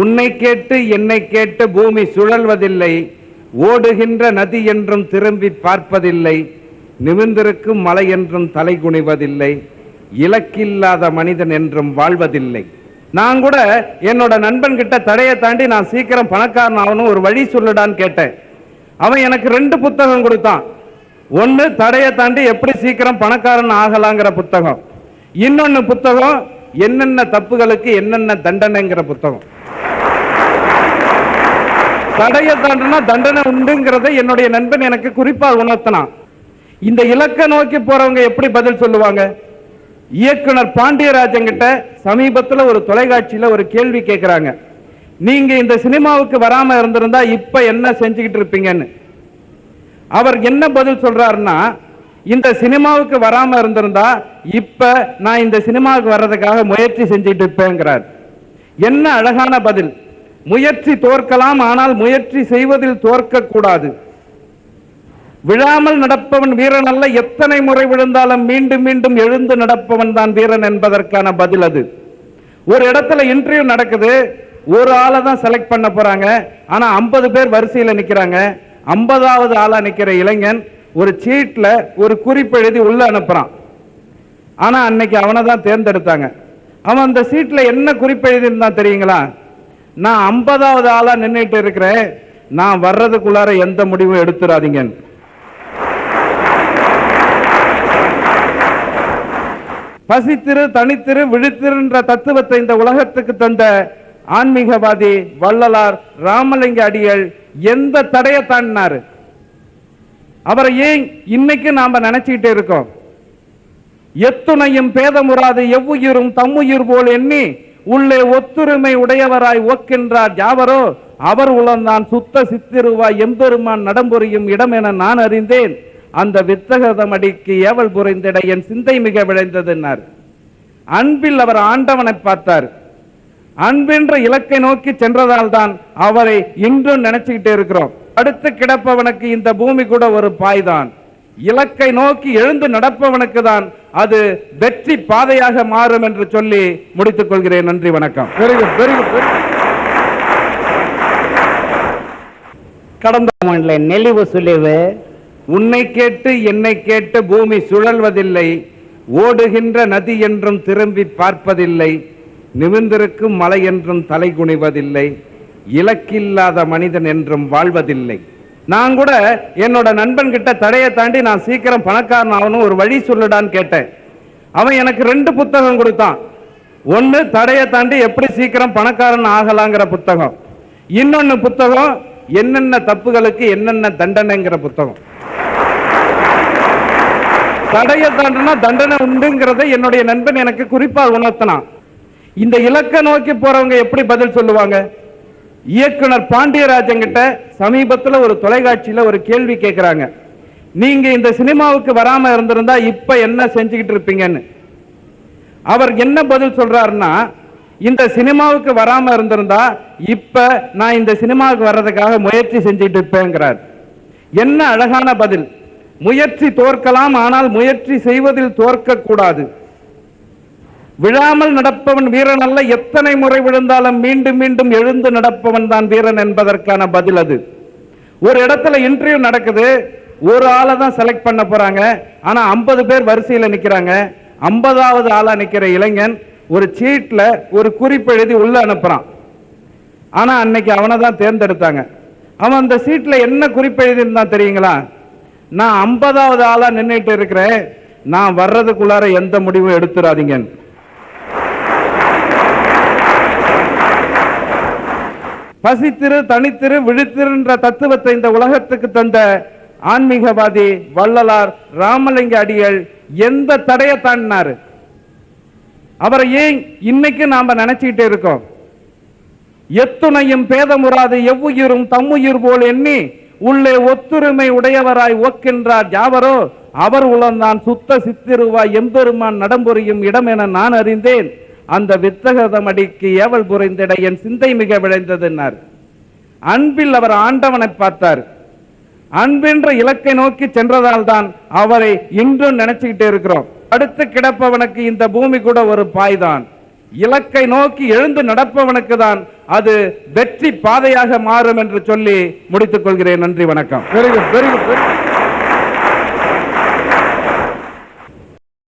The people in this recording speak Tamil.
உன்னை கேட்டு என்னை கேட்டு பூமி சுழல்வதில்லை. ஓடுகின்ற நதி என்றும் திரும்பி பார்ப்பதில்லை. நிமிர்ந்திருக்கும் மலை என்றும் தலை குனிவதில்லை. இலக்கில்லாத மனிதன் என்றும் வாழ்வதில்லை. நான் கூட என்னோட நண்பன் கிட்ட தடையை தாண்டி நான் சீக்கிரம் பணக்காரன் ஆகணும் ஒரு வழி சொல்லுடான்னு கேட்டேன். அவன் எனக்கு ரெண்டு புத்தகம் கொடுத்தான். ஒன்று தடையை தாண்டி எப்படி சீக்கிரம் பணக்காரன் ஆகலாங்கிற புத்தகம். இன்னொன்னு புத்தகம் என்னென்ன தப்புகளுக்கு என்னென்ன தண்டனைங்கிற புத்தகம். தடையை தாண்டினா தண்டனை உண்டுங்கிறதை என்னுடைய நண்பன் எனக்கு குறிப்பாக உணர்த்தினான். இந்த இலக்க நோக்கி போறவங்க எப்படி பதில் சொல்லுவாங்க? இயக்குனர் பாண்டியராஜன் கிட்ட சமீபத்தில் ஒரு தொலைக்காட்சியில் ஒரு கேள்வி கேட்கிறாங்க நீங்க இந்த சினிமாவுக்கு வராம இருந்திருந்தா இப்ப என்ன செஞ்சுக்கிட்டு இருப்பீங்கன்னு. அவர் என்ன பதில் சொல்றாருன்னா இந்த சினிமாவுக்கு வராம இருந்திருந்தா இப்ப நான் இந்த சினிமாவுக்கு வர்றதுக்காக முயற்சி செஞ்சுட்டு இருப்பேங்கிறார். என்ன அழகான பதில். முயற்சி தோற்கலாம் ஆனால் முயற்சி செய்வதில் தோற்க கூடாது. விழாமல் நடப்பவன் வீரன் அல்ல எத்தனை முறை விழுந்தாலும் மீண்டும் மீண்டும் எழுந்து நடப்பவன் தான் வீரன் என்பதற்கான பதில் அது. ஒரு இடத்துல இன்டர்வியூ நடக்குது ஒரு ஆளை தான் செலக்ட் பண்ண போறாங்க ஆனா ஐம்பது பேர் வரிசையில் நிக்கிறாங்க ஐம்பதாவது ஆளா நிற்கிற இளைஞன் ஒரு சீட்டில் ஒரு குறிப்பு எழுதி உள்ளே அனுப்புகிறான் ஆனால் அன்னைக்கு அவனை தான் தேர்ந்தெடுத்தாங்க. அவன் அந்த சீட்டில் என்ன குறிப்பு எழுதியிருந்தான் தெரியுங்களா? நான் ஐம்பதாவது ஆளாக நின்றுட்டு இருக்கிறேன். நான் வர்றதுக்குள்ளார எந்த முடிவும் எடுத்துடாதீங்க பசித்திரு தனித்திரு விழித்திருன்ற தத்துவத்தை இந்த உலகத்துக்கு தந்த ஆன்மீகவாதி வள்ளலார் ராமலிங்க அடிகள் எந்த தடையை தாண்டினாரு? அவரை ஏன் இன்னைக்கு நாம நினைச்சுக்கிட்டே இருக்கோம்? எத்துணையும் பேதமுறாது எவ்வுயிரும் தம்முயிர் போல் எண்ணி உள்ளே ஒத்துரிமை உடையவராய் ஓக்கின்றார் யாவரோ? அவர் உளந்தான் சுத்த சித்திருவாய் எம்பெருமான் நடம்புரியும் இடம் என நான் அறிந்தேன். அந்த வித்தகதமடிக்கு ஏவல் புரிந்திட என் சிந்தை மிக விளைந்ததுன்னார் அன்பில் அவர் ஆண்டவனை பார்த்தார். அன்பென்ற இலக்கை நோக்கி சென்றதால் தான் அவரை இன்றும் நினைச்சுக்கிட்டே இருக்கிறோம். அடுத்து கிடப்பவனுக்கு இந்த பூமி கூட ஒரு பாய்தான். இலக்கை நோக்கி எழுந்து நடப்பவனுக்கு தான் அது வெற்றி பாதையாக மாறும் என்று சொல்லி முடித்துக் கொள்கிறேன். நன்றி வணக்கம். கடந்த நெளிவு சுழிவு. உன்னை கேட்டு என்னை கேட்டு பூமி சுழல்வதில்லை. ஓடுகின்ற நதி என்றும் திரும்பி பார்ப்பதில்லை. நிமிர்ந்திருக்கும் மலை என்றும் தலை குனிவதில்லை. இலக்கில்லாத மனிதன் என்றும் வாழ்வதில்லை. நான் கூட என்னோட நண்பன் கிட்ட தடையை தாண்டி நான் சீக்கிரம் பணக்காரன் ஆகணும் ஒரு வழி சொல்லுடான்னு கேட்டேன். அவன் எனக்கு ரெண்டு புத்தகம் கொடுத்தான். ஒன்று தடையை தாண்டி எப்படி சீக்கிரம் பணக்காரன் ஆகலாங்கிற புத்தகம். இன்னொன்னு புத்தகம் என்னென்ன தப்புகளுக்கு என்னென்ன தண்டனைங்கிற புத்தகம். தடையை தாண்டினா தண்டனை உண்டுங்கிறதை என்னுடைய நண்பன் எனக்கு குறிப்பாக உணர்த்தினான். இந்த இலக்கை நோக்கி போறவங்க எப்படி பதில் சொல்லுவாங்க? இயக்குனர் பாண்டியராஜன் கிட்ட சமீபத்தில் ஒரு தொலைக்காட்சியில் ஒரு கேள்வி கேட்குறாங்க நீங்க இந்த சினிமாவுக்கு வராம இருந்திருந்தா இப்ப என்ன செஞ்சுக்கிட்டு இருப்பீங்கன்னு. அவர் என்ன பதில் சொல்றாருன்னா இந்த சினிமாவுக்கு வராம இருந்திருந்தா இப்ப நான் இந்த சினிமாவுக்கு வர்றதுக்காக முயற்சி செஞ்சுட்டு இருப்பேங்கிறார். என்ன அழகான பதில். முயற்சி தோற்கலாம் ஆனால் முயற்சி செய்வதில் தோற்க கூடாது விழாமல் நடப்பவன் வீரன் அல்ல. எத்தனை முறை விழுந்தாலும் மீண்டும் மீண்டும் எழுந்து நடப்பவன் தான் வீரன் என்பதற்கான பதில் அது. ஒரு இடத்துல இன்டர்வியூ நடக்குது. ஒரு ஆளை தான் செலக்ட் பண்ண போறாங்க. ஆனா ஐம்பது பேர் வரிசையில் நிற்கிறாங்க ஐம்பதாவது ஆளா நிற்கிற இளைஞன் ஒரு சீட்ல ஒரு குறிப்பு எழுதி உள்ள அனுப்புறான். ஆனா அன்னைக்கு அவனை தான் தேர்ந்தெடுத்தாங்க. அவன் அந்த சீட்ல என்ன குறிப்பு எழுதியிருந்தான் தெரியுங்களா? நான் ஐம்பதாவது ஆளா நின்றுட்டு இருக்கிறேன். நான் வர்றதுக்குள்ளார எந்த முடிவும் எடுத்துடாதீங்கன்னு. பசித்திரு தனித்திரு விழித்திருன்ற தத்துவத்தை இந்த உலகத்துக்கு தந்த ஆன்மீகவாதி வள்ளலார் ராமலிங்க அடிகள் எந்த தடையை தாண்டினாரு? அவரை ஏன் இன்னைக்கு நாம நினைச்சுக்கிட்டு இருக்கோம்? எத்துணையும் பேதமுறாது எவ்வுயிரும் தம்முயிர் போல் எண்ணி உள்ளே ஒத்துரிமை உடையவராய் ஓக்கின்றார் யாவரோ? அவர் உளந்தான் சுத்த சித்திருவாய் எம்பெருமான் நடம்புரியும் இடம் என நான் அறிந்தேன். அந்த வித்தகதமடிக்கு ஏவல் புரிந்திட என் சிந்தை மிக விளைந்ததுன்னார் அன்பில் அவர் ஆண்டவனை பார்த்தார். அன்பென்ற இலக்கை நோக்கி சென்றதால் தான் அவரை இன்றும் நினைச்சுக்கிட்டே இருக்கிறோம். அடுத்து கிடப்பவனுக்கு இந்த பூமி கூட ஒரு பாய்தான். இலக்கை நோக்கி எழுந்து நடப்பவனுக்கு தான் அது வெற்றி பாதையாக மாறும் என்று சொல்லி முடித்துக் கொள்கிறேன். நன்றி வணக்கம். பெரிய பெரிய வெரி குட் வெரி குட்